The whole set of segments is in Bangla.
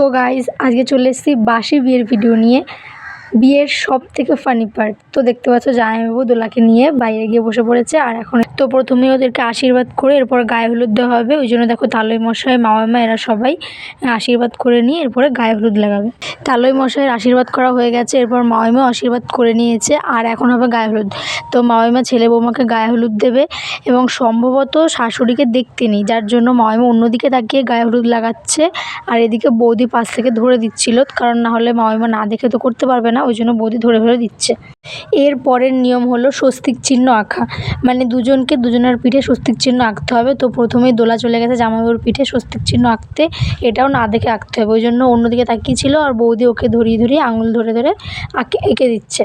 তো গাইজ আজকে চলে এসেছি বাসি বিয়ের ভিডিও নিয়ে। বিয়ের সব থেকে ফানি পার্ট তো দেখতে পাচ্ছ, জামাইবাবু দোলাকে নিয়ে বাইরে গিয়ে বসে পড়েছে, আর এখন তো প্রথমে ওদেরকে আশীর্বাদ করে এরপর গায়ে হলুদ দেওয়া হবে। ওই জন্য দেখো তালই মশাই, মামা এরা সবাই আশীর্বাদ করে নিয়ে এরপরে গায়ে হলুদ লাগাবে। তালই মশাইয়ের আশীর্বাদ করা হয়ে গেছে, এরপর মামিমাও আশীর্বাদ করে নিয়েছে, আর এখন হবে গায়ে হলুদ। তো মামিমা ছেলে বৌমাকে গায়ে হলুদ দেবে এবং সম্ভবত শাশুড়িকে দেখতে নেই, যার জন্য মামিমা অন্যদিকে তাকিয়ে গায়ে হলুদ লাগাচ্ছে আর এদিকে বৌদি পাশ থেকে ধরে দিচ্ছিল, কারণ না হলে মামিমা না দেখে তো করতে পারবে না, ওই জন্য বৌদি ধরে ধরে দিচ্ছে। এর পরের নিয়ম হলো স্বস্তিক চিহ্ন আঁকা। মানে দুজনকে দুজনের পিঠে স্বস্তিক চিহ্ন আঁকতে হবে। তো প্রথমেই দোলা চলে গেছে জামাইবাবুর পিঠে স্বস্তিক চিহ্ন আঁকতে। এটাও না দেখে আঁকতে হবে। ওই জন্য অন্যদিকে তাকিয়েছিল আর বৌদি ওকে ধরিয়ে ধরিয়ে আঙুল ধরে ধরে আঁকে, এঁকে দিচ্ছে।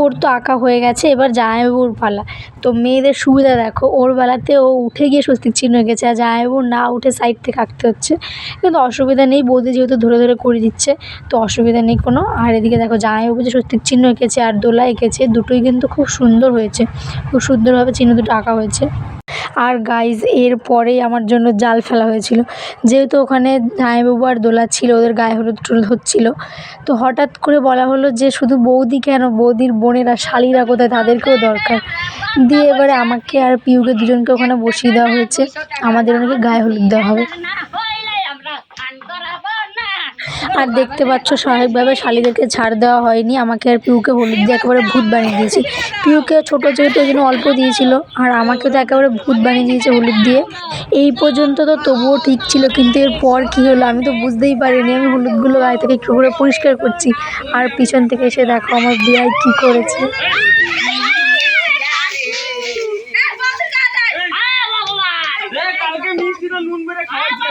ওর তো আঁকা হয়ে গেছে। এবার জামাইবাবুর পালা। তো মেয়েদের সুবিধা দেখো, ওর বেলাতে ও উঠে গিয়ে স্বস্তির চিহ্ন গেছে, আর জামাইবাবুর না উঠে সাইড থেকে আঁকতে হচ্ছে। কিন্তু অসুবিধা নেই, বৌদি যেহেতু ধরে ধরে করে দিচ্ছে, তো অসুবিধা নেই কোনো। আর এদিকে দেখো জামাইবাবু যে স্বস্তির চিহ্ন এঁকেছে আর দোলা এঁকেছে, দুটোই কিন্তু খুব সুন্দর হয়েছে। খুব সুন্দরভাবে চিহ্ন দুটো আঁকা হয়েছে। আর গাইজ এর পরেই আমার জন্য জাল ফেলা হয়েছিল। যেহেতু ওখানে জামাইবাবু আর দোলা ছিল, ওদের গায়ে হলুদ টলুদ হচ্ছিল। তো হঠাৎ করে বলা হলো যে শুধু বৌদি কেন? বৌদির বোনেরা, শালিরা কোথায়? তাদেরকেও দরকার। দিয়ে এবারে আমাকে আর পিউকে দুজনকে ওখানে বসিয়ে দেওয়া হয়েছে। আমাদের অনেকে গায়ে হলুদ দেওয়া হবে। আর দেখতে পাচ্ছ, স্বাভাবিকভাবে শালিদেরকে ছাড় দেওয়া হয়নি। আমাকে আর পিউকে হলুদ দিয়ে একেবারে ভূত বানিয়ে দিয়েছে। পিউকে ছোটো যেহেতু ওই জন্য অল্প দিয়েছিল। আর আমাকে তো একেবারে ভূত বানিয়ে দিয়েছে হলুদ দিয়ে। এই পর্যন্ত তো তবুও ঠিক ছিল, কিন্তু এর পর কী হলো আমি তো বুঝতেই পারিনি। আমি হলুদগুলো গায়ে থেকে একটু করে পরিষ্কার করছি। আর পিছন থেকে এসে দেখো আমার বিয়াই কী করেছে কালকে মিষ্টিটা নুন মেরে খাওয়াচ্ছে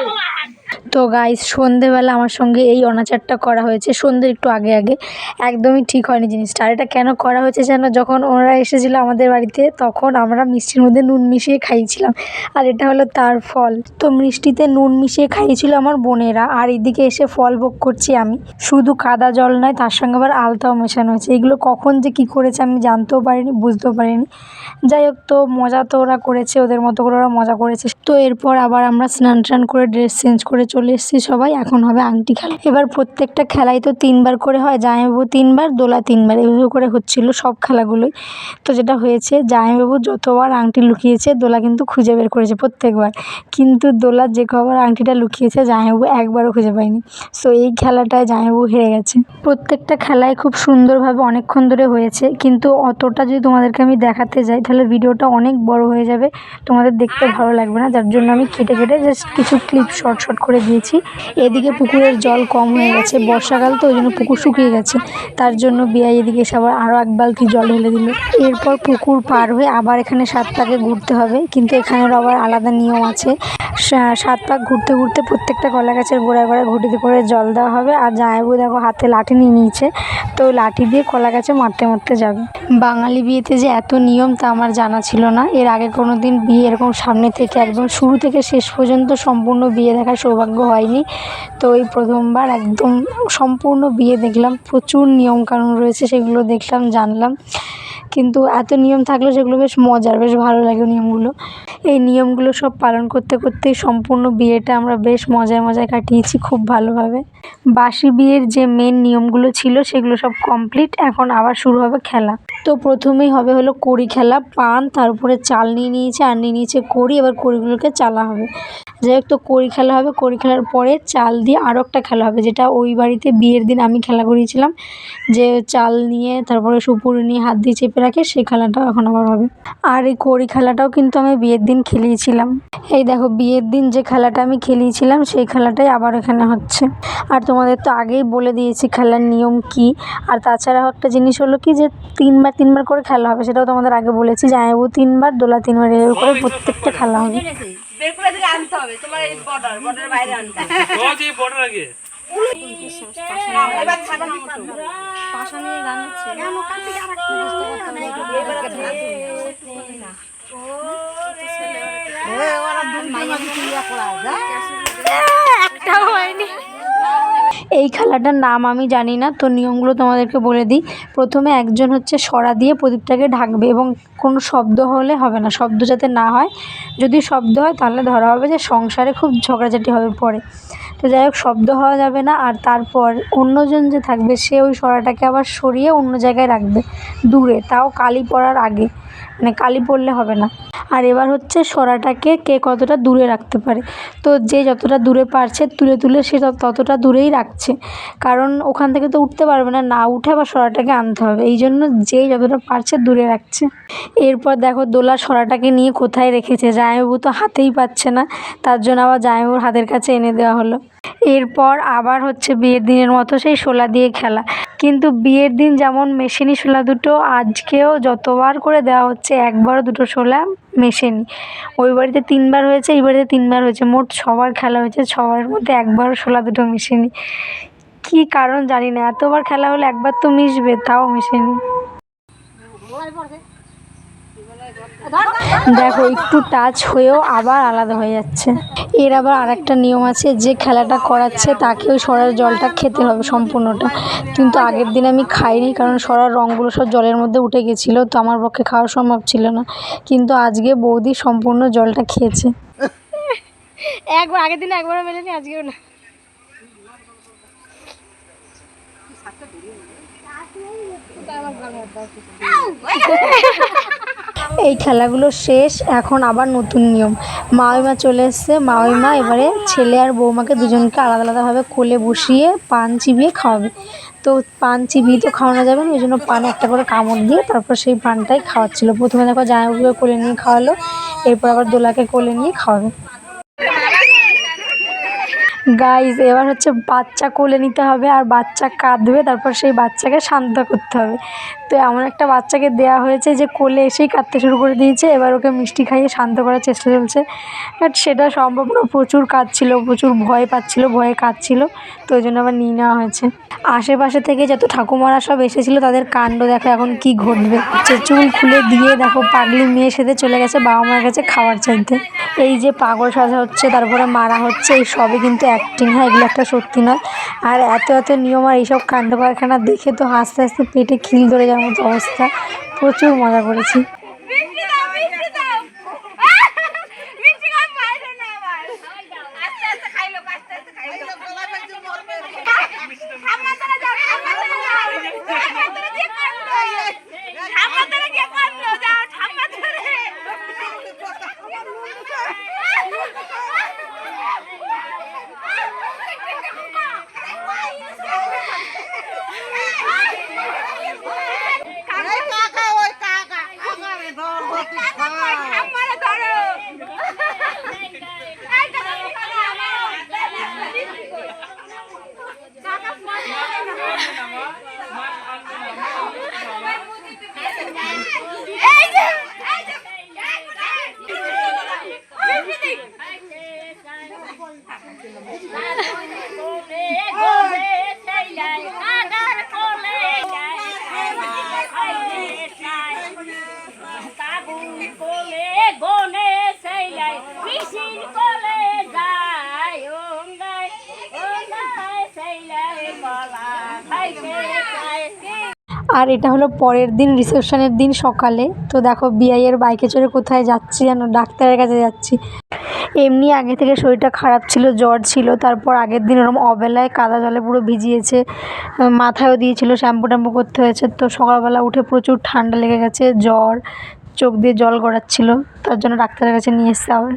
তো গাইস সন্ধেবেলা আমার সঙ্গে এই অনাচারটা করা হয়েছে। সন্ধ্যের একটু আগে আগে। একদমই ঠিক হয়নি জিনিসটা। আর এটা কেন করা হয়েছে যেন যখন ওনারা এসেছিল আমাদের বাড়িতে, তখন আমরা মিষ্টির মধ্যে নুন মিশিয়ে খাইয়েছিলাম আর এটা হলো তার ফল। তো মিষ্টিতে নুন মিশিয়ে খাইয়েছিল আমার বোনেরা। আর এদিকে এসে ফল ভোগ করছি আমি। শুধু কাদা জল নয়, তার সঙ্গে আবার আলতাও মেশানো হয়েছে। এগুলো কখন যে কী করেছে আমি জানতেও পারিনি, বুঝতেও পারিনি। যাই হোক, তো মজা তো ওরা করেছে, ওদের মতো করে ওরা মজা করেছে। তো এরপর আবার আমরা স্নান টান করে ড্রেস চেঞ্জ করে এসেছি সবাই, এখন হবে আংটি খেলা। এবার প্রত্যেকটা খেলাই তো তিনবার করে হয়, জামাইবাবু তিনবার, দোলা তিনবার, এভাবে করে হচ্ছিল সব খেলাগুলোই। তো যেটা হয়েছে, জামাইবাবু যতবার আংটি লুকিয়েছে, দোলা কিন্তু খুঁজে বের করেছে প্রত্যেকবার। কিন্তু দোলা যে কবার আংটিটা লুকিয়েছে, জামাইবাবু একবারও খুঁজে পায়নি। সো এই খেলাটায় জামাইবাবু হেরে গেছে। প্রত্যেকটা খেলায় খুব সুন্দরভাবে অনেকক্ষণ ধরে হয়েছে, কিন্তু অতটা যদি তোমাদেরকে আমি দেখাতে যাই, তাহলে ভিডিওটা অনেক বড় হয়ে যাবে। তোমাদের দেখতে ভালো লাগবে না, যার জন্য আমি কেটে কেটে জাস্ট কিছু ক্লিপ শর্ট শর্ট করে দিয়েছি এদিকে পুকুরের জল কম হয়ে গেছে। বর্ষাকাল তো, ওই জন্য পুকুর শুকিয়ে গেছে। তার জন্য বিয়াই এদিকে এসে আবার আরও এক বালতি জল ঢেলে দিল। এরপর পুকুর পার হয়ে আবার এখানে সাত পাকে ঘুরতে হবে। কিন্তু এখানেরও আবার আলাদা নিয়ম আছে। সাত পাক ঘুরতে ঘুরতে প্রত্যেকটা কলা গাছের গোড়ায় গোড়ায় ঘুটিতে করে জল দেওয়া হবে। আর জামাইবু দেখো, হাতে লাঠি নিয়ে নিয়েছে। তো লাঠি দিয়ে কলা গাছে মারতে মারতে যাবে। বাঙালি বিয়েতে যে এত নিয়ম তা আমার জানা ছিল না। এর আগে কোনো দিন বিয়ে এরকম সামনে থেকে একদম শুরু থেকে শেষ পর্যন্ত সম্পূর্ণ বিয়ে দেখার সৌভাগ্য হয়নি। তো এই প্রথমবার একদম সম্পূর্ণ বিয়ে দেখলাম। প্রচুর নিয়মকানুন রয়েছে, সেগুলো দেখলাম, জানলাম। কিন্তু এত নিয়ম থাকলেও সেগুলো বেশ মজার, বেশ ভালো লাগে নিয়মগুলো। এই নিয়মগুলো সব পালন করতে করতেই সম্পূর্ণ বিয়েটা আমরা বেশ মজায় মজায় কাটিয়েছি খুব ভালোভাবে। বাসি বিয়ের যে মেন নিয়মগুলো ছিল সেগুলো সব কমপ্লিট এখন আবার শুরু হবে খেলা। তো প্রথমেই হবে হলো কড়ি খেলা, পান তার উপরে চাল নিয়ে নিয়েছে, আর নিয়ে নিয়েছে কড়ি, এবার কড়িগুলোকে চালা হবে। যাই হোক, তো কড়ি খেলা হবে, কড়ি খেলার পরে চাল দিয়ে আরও একটা খেলা হবে, যেটা ওই বাড়িতে বিয়ের দিন আমি খেলা করিয়েছিলাম। যে চাল নিয়ে, তারপরে সুপুরি নিয়ে হাত দিয়ে চেপে রাখে সেই খেলাটাও এখন আবার হবে। আর এই কড়ি খেলাটাও কিন্তু আমি বিয়ের দিন খেলিয়েছিলাম। এই দেখো, বিয়ের দিন যে খেলাটা আমি খেলিয়েছিলাম, সেই খেলাটাই আবার এখানে হচ্ছে। আর তোমাদের তো আগেই বলে দিয়েছি খেলার নিয়ম কি। আর তাছাড়াও একটা জিনিস হলো কি যে তিনবার তিনবার করে খেলা হবে সেটাও তোমাদের আগে বলেছি জামাইবু তিনবার দোলা তিনবার এভাবে করে প্রত্যেকটা খেলা হবে। বের করে দিলে আনতে হবে তোমার এই বর্ডার বর্ডার বাইরে আনতে হবে ও যে বর্ডার আগে এবার ছাড়া এই খেলাটার নাম আমি জানি না, তো নিয়মগুলো তোমাদেরকে বলে দিই। প্রথমে একজন হচ্ছে সরা দিয়ে প্রদীপটাকে ঢাকবে এবং কোনো শব্দ হলে হবে না, শব্দ যাতে না হয়। যদি শব্দ হয় তাহলে ধরা হবে যে সংসারে খুব ঝগড়াঝাটি হবে পরে। তো যাই হোক, শব্দ হওয়া যাবে না আর তারপর অন্যজন যে থাকবে সে ওই সরাটাকে আবার সরিয়ে অন্য জায়গায় রাখবে, দূরে। তাও কালি পড়ার আগে মানে কালি পড়লে হবে না। আর এবার হচ্ছে সরাটাকে কে কতটা দূরে রাখতে পারে। তো যে যতটা দূরে পারছে তুলে তুলে সে তত- ততটা দূরেই রাখছে। কারণ ওখান থেকে তো উঠতে পারবে না না উঠে আবার সরাটাকে আনতে হবে। এই জন্য যে যতটা পারছে দূরে রাখছে। এরপর দেখো দোলা সরাটাকে নিয়ে কোথায় রেখেছে, জামাইবাবু তো হাতেই পাচ্ছে না। তার জন্য আবার জামাইবাবুর হাতের কাছে এনে দেওয়া হলো। এরপর আবার হচ্ছে বিয়ের দিনের মতো সেই শোলা দিয়ে খেলা। কিন্তু বিয়ের দিন যেমন মেশিনি শোলা দুটো, আজকেও যতবার করে দেওয়া হচ্ছে, একবারও দুটো শোলা মেশেনি। ওই বাড়িতে তিনবার হয়েছে, এই বাড়িতে তিনবার হয়েছে। মোট ছবার খেলা হয়েছে, ছবার মধ্যে একবার শোলা দুটো মেশেনি। কী কারণ জানি না, এতবার খেলা হলে একবার তো মিশবে, তাও মেশেনি। দেখো একটু টাচ হয়েও আবার আলাদা হয়ে যাচ্ছে। এর আবার আরেকটা নিয়ম আছে যে খেলাটা করাচ্ছে তাকে ওই সরার জলটা খেতে হবে সম্পূর্ণটা। কিন্তু আগের দিন আমি খাইনি কারণ সরার রঙগুলো সব জলের মধ্যে উঠে গেছিল তো আমার পক্ষে খাওয়া সম্ভব ছিল না। কিন্তু আজকে বৌদি সম্পূর্ণ জলটা খেয়েছে। একবার আগের দিন একবারও মেলেনি আজকেও না। এই খেলাগুলো শেষ, এখন আবার নতুন নিয়ম। মাওইমা চলে এসছে। মাওইমা এবারে ছেলে আর বৌমাকে দুজনকে আলাদা আলাদাভাবে কোলে বসিয়ে পান চিবিয়ে খাওয়াবে। তো পান চিবিয়ে তো খাওয়ানো যাবে না, ওই জন্য পান একটা করে কামড় দিয়ে তারপর সেই পানটাই খাওয়াচ্ছিলো। প্রথমে দেখো জামাইবাবুকে কোলে নিয়ে খাওয়ালো, এরপর আবার দোলাকে কোলে নিয়ে খাওয়াবে। গাইজ এবার হচ্ছে বাচ্চা কোলে নিতে হবে আর বাচ্চা কাঁদবে, তারপর সেই বাচ্চাকে শান্ত করতে হবে। তো এমন একটা বাচ্চাকে দেওয়া হয়েছে যে কোলে এসেই কাঁদতে শুরু করে দিয়েছে। এবার ওকে মিষ্টি খাইয়ে শান্ত করার চেষ্টা চলছে। বাট সেটা সম্ভব না প্রচুর কাঁদছিল, প্রচুর ভয় পাচ্ছিল, ভয়ে কাঁদছিল। তো ওই জন্য আবার নিয়ে নেওয়া হয়েছে। আশেপাশে থেকে যত ঠাকুমারা সব এসেছিল, তাদের কাণ্ড দেখো এখন কি ঘটবে। যে চুল খুলে দিয়ে দেখো, পাগলি মেয়ে সেতে চলে গেছে বাবা মায়ের কাছে খাবার চাইতে। এই যে পাগল সাজা হচ্ছে, তারপরে মারা হচ্ছে, এই সবই কিন্তু অ্যাক্টিং হয়, এগুলো একটা সত্যি নয়। আর এত এত নিয়ম আর এইসব কাণ্ড কারখানা দেখে তো হাসতে হাসতে পেটে খিল ধরে যাওয়ার মতো অবস্থা। প্রচুর মজা করেছি দাও মিষ্টি দাও মিষ্টি খাই বাইরে না আবার আস্তে আস্তে খাইলো আস্তে আস্তে খাইলো ঠাম্মা তোরা যাও ঠাম্মা তোরা যাও ঠাম্মা তোরা দিয়ে করল ঠাম্মা তোরা দিয়ে করল যাও ঠাম্মা তোরা কাকা ওই কাকা আমারে ধরো আমারে ধরো এই কাকা কাকা এই যে এই যে আর এটা হলো পরের দিন, রিসেপশনের দিন সকালে। তো দেখো, বিআইয়ের বাইকে চড়ে কোথায় যাচ্ছি, যেন ডাক্তারের কাছে যাচ্ছি। এমনি আগে থেকে শরীরটা খারাপ ছিল, জ্বর ছিল, তারপর আগের দিন ওরকম অবেলায় কাদা জলে পুরো ভিজিয়েছে, মাথায়ও দিয়েছিল, শ্যাম্পু ট্যাম্পু করতে হয়েছে। তো সকালবেলা উঠে প্রচুর ঠান্ডা লেগে গেছে, জ্বর চোখ দিয়ে জল গড়াচ্ছিল তার জন্য ডাক্তারের কাছে নিয়ে এসছে আবার।